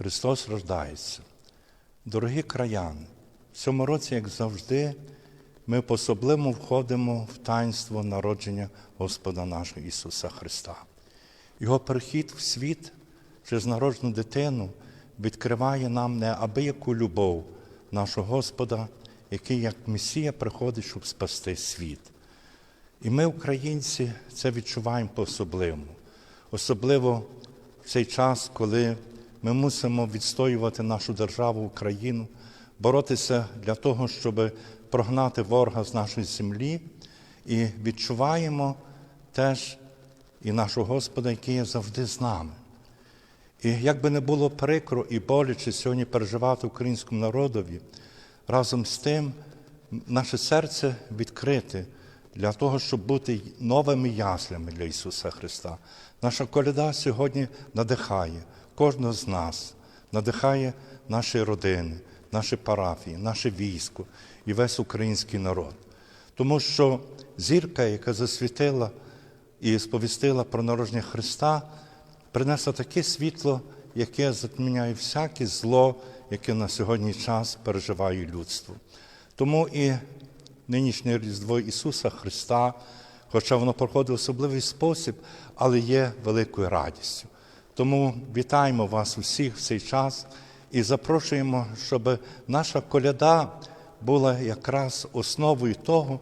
Христос рождається. Дорогі краяни, в цьому році, як завжди, ми по-особливому входимо в таїнство народження Господа нашого Ісуса Христа. Його перехід в світ через народжену дитину відкриває нам неабияку любов нашого Господа, який як Месія приходить, щоб спасти світ. І ми, українці, це відчуваємо по-особливому, особливо в цей час, коли ми мусимо відстоювати нашу державу Україну, боротися для того, щоб прогнати ворога з нашої землі, і відчуваємо теж і нашого Господа, який є завжди з нами. І як би не було прикро і боляче сьогодні переживати українському народові, разом з тим наше серце відкрите для того, щоб бути новими яслями для Ісуса Христа. Наша коляда сьогодні надихає кожного з нас, надихає наші родини, наші парафії, наше військо і весь український народ. Тому що зірка, яка засвітила і сповістила про народження Христа, принесла таке світло, яке затміняє всяке зло, яке на сьогодні час переживає людство. Тому і нинішнє Різдво Ісуса Христа, хоча воно проходить в особливий спосіб, але є великою радістю. Тому вітаємо вас усіх в цей час і запрошуємо, щоб наша коляда була якраз основою того,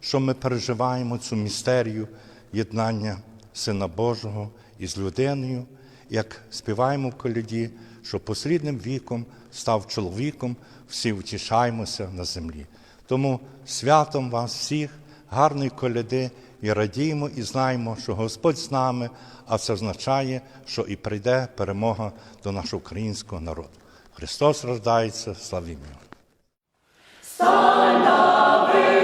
що ми переживаємо цю містерію єднання Сина Божого із людиною, як співаємо в коляді, що послідним віком став чоловіком, всі втішаємося на землі. Тому святом вас всіх, гарної коляди і радіємо, і знаємо, що Господь з нами, а це означає, що і прийде перемога до нашого українського народу. Христос рождається, славімо! Його!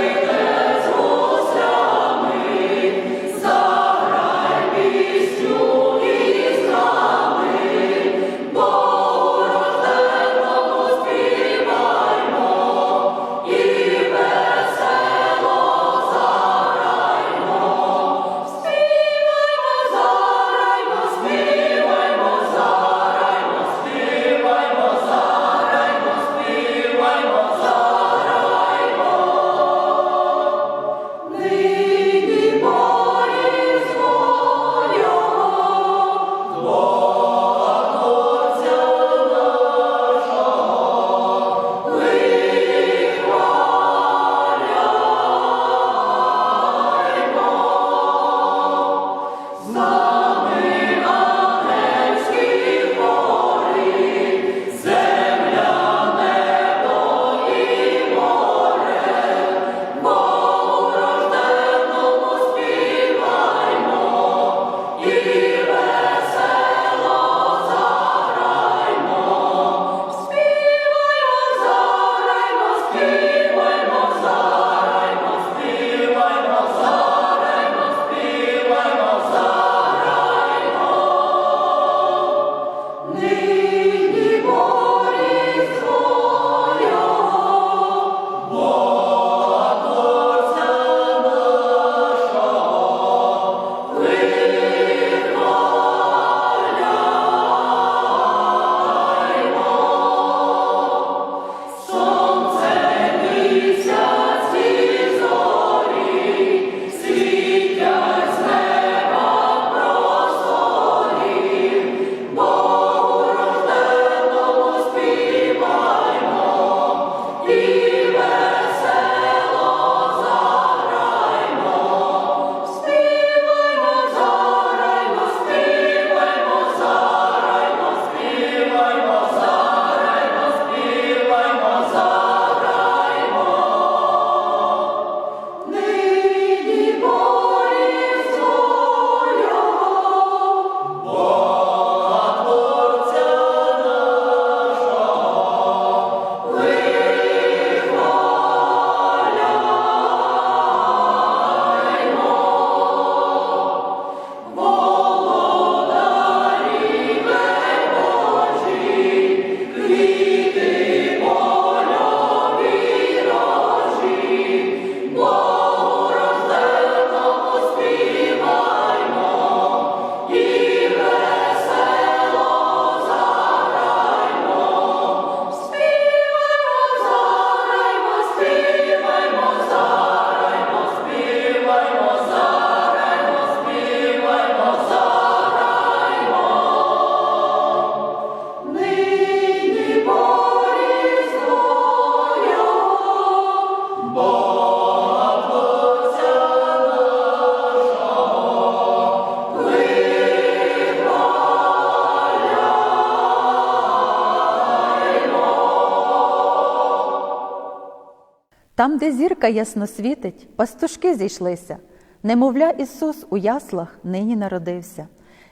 Там, де зірка ясно світить, пастушки зійшлися. Немовля Ісус у яслах нині народився.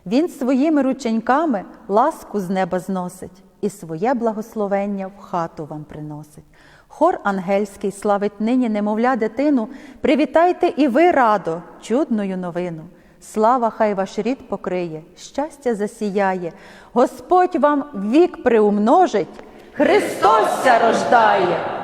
Він своїми рученьками ласку з неба зносить і своє благословення в хату вам приносить. Хор ангельський славить нині немовля дитину. Привітайте і ви радо, чудною новину. Слава хай ваш рід покриє, щастя засіяє. Господь вам вік приумножить, Христос рождає.